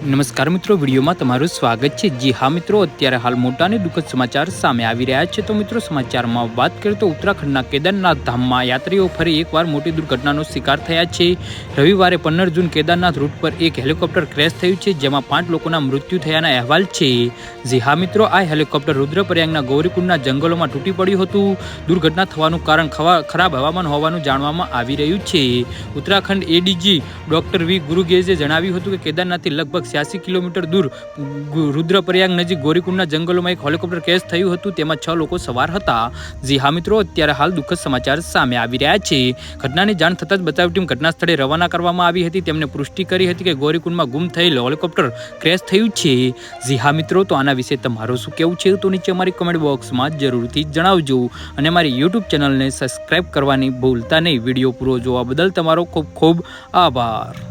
નમસ્કાર મિત્રો, વિડીયોમાં તમારું સ્વાગત છે. જી હા મિત્રો, અત્યારે હાલ મોટા અને દુઃખદ સમાચાર સામે આવી રહ્યા છે. તો મિત્રો, સમાચારમાં વાત કરીએ તો ઉત્તરાખંડના કેદારનાથ ધામમાં યાત્રીઓ ફરી એકવાર મોટી દુર્ઘટનાનો શિકાર થયા છે. રવિવારે પંદર જૂન કેદારનાથ રૂટ પર એક હેલિકોપ્ટર ક્રેશ થયું છે, જેમાં પાંચ લોકોના મૃત્યુ થયાના અહેવાલ છે. જી હા મિત્રો, આ હેલિકોપ્ટર રુદ્રપ્રયાગના ગૌરીકુંડના જંગલોમાં તૂટી પડ્યું હતું. દુર્ઘટના થવાનું કારણ ખરાબ હવામાન હોવાનું જાણવામાં આવી રહ્યું છે. ઉત્તરાખંડ એડીજી ડોક્ટર વી ગુરુગેજે જણાવ્યું હતું કે કેદારનાથથી લગભગ છ્યાસી કિલોમીટર દૂર રુદ્રપ્રયાગ નજીક ગોરીકુંડના જંગલોમાં એક હેલિકોપ્ટર ક્રેશ થયું હતું. તેમાં છ લોકો સવાર હતા. જી હા, મિત્રો, અત્યારે હાલ દુઃખદ સમાચાર સામે આવી રહ્યા છે. ઘટનાની જાણ થતાં જ બચાવ ટીમ ઘટના સ્થળે રવાના કરવામાં આવી હતી. તેમને પુષ્ટિ કરી હતી કે ગોરીકુંડમાં ગુમ થયેલ હેલિકોપ્ટર ક્રેશ થયું છે. જી હા, મિત્રો, તો આના વિશે તમારું શું કહેવું છે? તો નીચે અમારી કમેન્ટ બોક્સમાં જરૂરથી જણાવજો. અને મારી યુટ્યુબ ચેનલને સબસ્ક્રાઈબ કરવાની ભૂલતા નહીં. વીડિયો પૂરો જોવા બદલ તમારો ખૂબ ખૂબ આભાર.